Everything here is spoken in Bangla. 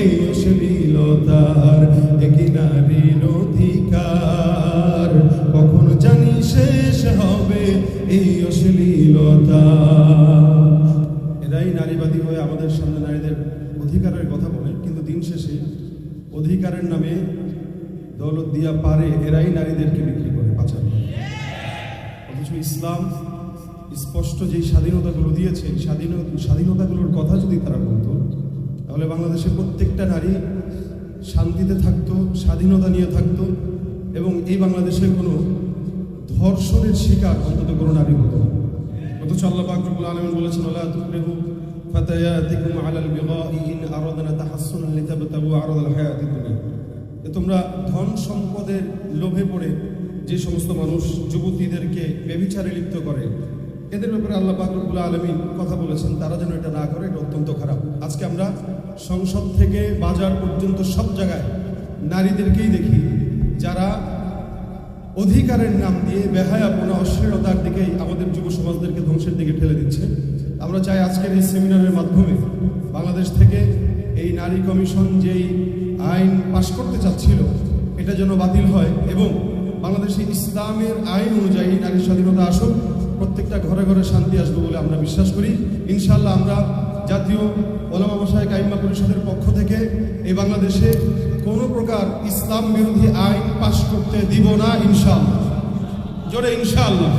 এই অশ্লীলতার কি নারীর অধিকার। কখন জানি শেষ হবে এই অশ্লীলতা এরাই নারীবাদী হয়ে আমাদের সামনে নারীদের অধিকারের কথা বলে, কিন্তু দিন শেষে অধিকারের নামে দৌলত দিয়া পারে, এরাই নারীদেরকে বিক্রি করে, পাচার অথচ ইসলাম স্পষ্ট যেই স্বাধীনতাগুলো দিয়েছে এই স্বাধীন স্বাধীনতাগুলোর কথা যদি তারা বলতো তাহলে বাংলাদেশের প্রত্যেকটা নারী শান্তিতে থাকতো, স্বাধীনতা নিয়ে থাকতো এবং এই বাংলাদেশে কোনো ধর্ষণের শিকার অন্তত কোনো নারী হতো না। অথচ আল্লাহ বলেছেন ইন তোমরা ধন সম্পদের লোভে পড়ে যে সমস্ত মানুষ যুবতীদেরকে বেবিচারে লিপ্ত করে এদের ব্যাপারে আল্লাহ পাক রব্বুল আলামিন কথা বলেছেন, তারা যেন এটা না করে, এটা অত্যন্ত খারাপ। আজকে আমরা সংসদ থেকে বাজার পর্যন্ত সব জায়গায় নারীদেরকেই দেখি, যারা অধিকারের নাম দিয়ে বেহায়াপনা অশ্লীলতার দিকেই আমাদের যুব সমাজদেরকে ধ্বংসের দিকে ঠেলে দিচ্ছে। আমরা চাই আজকের এই সেমিনারের মাধ্যমে বাংলাদেশ থেকে এই নারী কমিশন যেই আইন পাশ করতে চাচ্ছিল, এটা যেন বাতিল হয় এবং বাংলাদেশে ইসলামের আইন অনুযায়ী নারী স্বাধীনতা আসুক প্রত্যেকটা ঘরে ঘরে শান্তি আসবে বলে আমরা বিশ্বাস করি। ইনশাল্লাহ আমরা জাতীয় ওলামা মশাই কাইম্মা পরিষদের পক্ষ থেকে এই বাংলাদেশে কোনো প্রকার ইসলাম বিরোধী আইন পাশ করতে দিব না ইনশাল্লাহ জোরে ইনশাআল্লাহ।